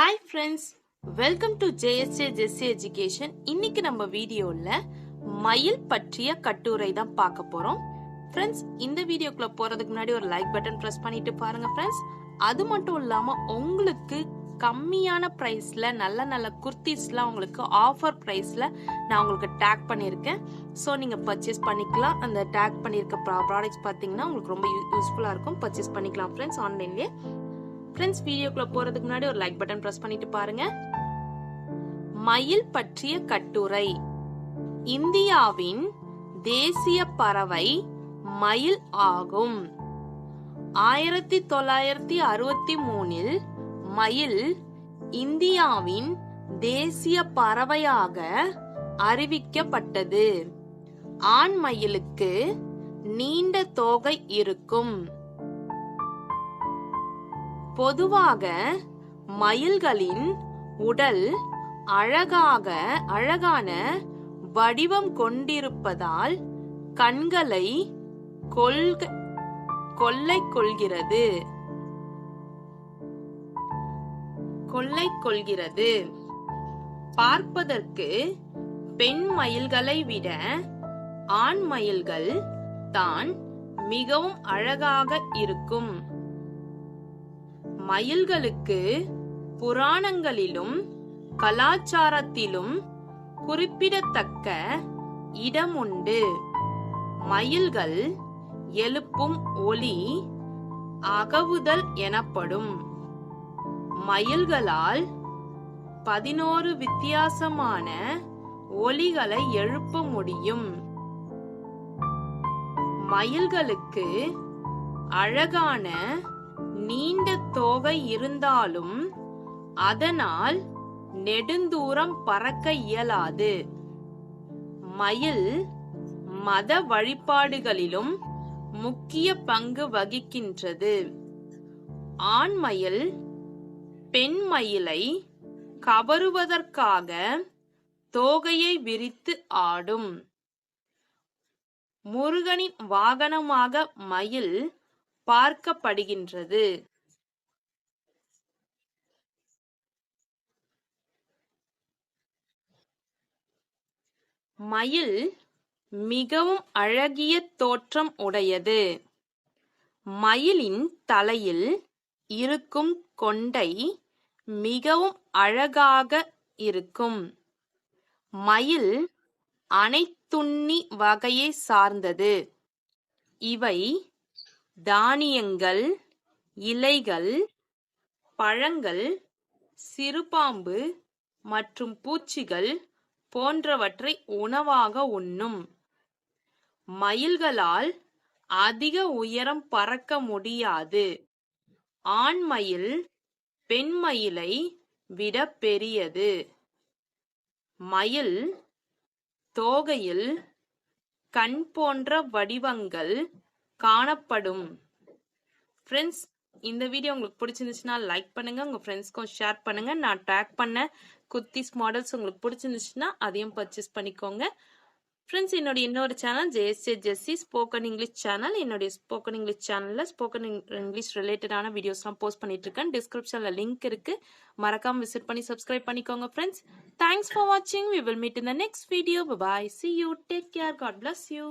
Hi friends welcome to JSA Jessie education இன்னைக்கு நம்ம வீடியோவில் மயில் பற்றிய கட்டுரை தான் பார்க்க போகிறோம் ஃப்ரெண்ட்ஸ் இந்த வீடியோக்குள்ள போகிறதுக்கு முன்னாடி ஒரு லைக் பட்டன் ப்ரெஸ் பண்ணிட்டு பாருங்க ஃப்ரெண்ட்ஸ் அது மட்டும் இல்லாமல் உங்களுக்கு கம்மியான ப்ரைஸில் நல்ல நல்ல குர்த்திஸ்லாம் உங்களுக்கு ஆஃபர் ப்ரைஸில் நான் உங்களுக்கு டேக் பண்ணியிருக்கேன் ஸோ நீங்கள் பர்ச்சேஸ் பண்ணிக்கலாம். அந்த டேக் பண்ணியிருக்க ப்ரா ப்ராடக்ட்ஸ் பார்த்தீங்கன்னா உங்களுக்கு ரொம்ப யூஸ்ஃபுல்லாக இருக்கும். பர்ச்சேஸ் பண்ணிக்கலாம் ஃப்ரெண்ட்ஸ் ஆன்லைன்லேயே ஃப்ரெண்ட்ஸ் வீடியோக்குள்ள போறதுக்கு முன்னாடி ஒரு லைக் பட்டன் பிரஸ் பண்ணிட்டு பாருங்க. மயில் பற்றிய கட்டுரை. இந்தியாவின் தேசிய பறவை மயில் ஆகும். ஆயிரத்தி தொள்ளாயிரத்தி அறுபத்தி மூணில் மயில் இந்தியாவின் தேசிய பறவையாக அறிவிக்கப்பட்டது. ஆண் மயிலுக்கு நீண்ட தோகை இருக்கும். பொதுவாக மயில்களின் உடல் அழகாக அழகான வடிவம் கொண்டிருப்பதால் கண்களை கொள்க கொள்ளை கொள்கிறது. கொள்ளை கொள்கிறது. பார்ப்பதற்கு பெண் மயில்களை விட ஆண் மயில்கள் தான் மிகவும் அழகாக இருக்கும். மயில்களுக்கு புராணங்களிலும் கலாச்சாரத்திலும் குறிப்பிடத்தக்க இடம் உண்டு. மயில்கள் எழுப்பும் ஒலி அகவுதல் எனப்படும். மயில்களால் பதினோரு வித்தியாசமான ஒலிகளை எழுப்ப முடியும். மயில்களுக்கு அழகான நீண்ட தோகை இருந்தாலும் அதனால் நெடுந்தூரம் பறக்க இயலாது. மயில் மத வழிபாடுகளிலும் முக்கிய பங்கு வகிக்கின்றது. ஆண் மயில் பெண் மயிலை கவருவதற்காக தோகையை விரித்து ஆடும். முருகனின் வாகனமாக மயில் பார்க்கப்படுகின்றது. மயில் மிகவும் அழகிய தோற்றம் உடையது. மயிலின் தலையில் இருக்கும் கொண்டை மிகவும் அழகாக இருக்கும். மயில் அனைத்துண்ணி வகையை சார்ந்தது. இவை தானியங்கள் இலைகள் பழங்கள் சிறுபாம்பு மற்றும் பூச்சிகள் போன்றவற்றை உணவாக உண்ணும். மயில்களால் அதிக உயரம் பறக்க முடியாது. ஆண் மயில் பெண் மயிலை விட பெரியது. மயில் தோகையில் கண் போன்ற வடிவங்கள் காணப்படும். ஃப்ரெண்ட்ஸ் இந்த வீடியோ உங்களுக்கு பிடிச்சிருந்துச்சுன்னா லைக் பண்ணுங்க உங்க ஃப்ரெண்ட்ஸ்க்கும் ஷேர் பண்ணுங்க. நான் டேக் பண்ண குத்திஸ் மாடல்ஸ் உங்களுக்கு பிடிச்சிருந்துச்சுன்னா அதையும் பர்ச்சேஸ் பண்ணிக்கோங்க. ஃப்ரெண்ட்ஸ் என்னுடைய இன்னொரு channel JSA Jessie spoken English channel என்னுடைய ஸ்போக்கன் இங்கிலீஷ் சேனலில் ஸ்போக்கன் இங்கிலீஷ் ரிலேட்டடான வீடியோஸ்லாம் போஸ்ட் பண்ணிட்டு இருக்கேன். டிஸ்கிரிப்ஷனில் லிங்க் இருக்கு. மறக்காம விசிட் பண்ணி சப்ஸ்கிரைப் பண்ணிக்கோங்க ஃப்ரெண்ட்ஸ் தேங்க்ஸ் ஃபார் வாட்சிங் we will meet in the next video bye see you take care God bless you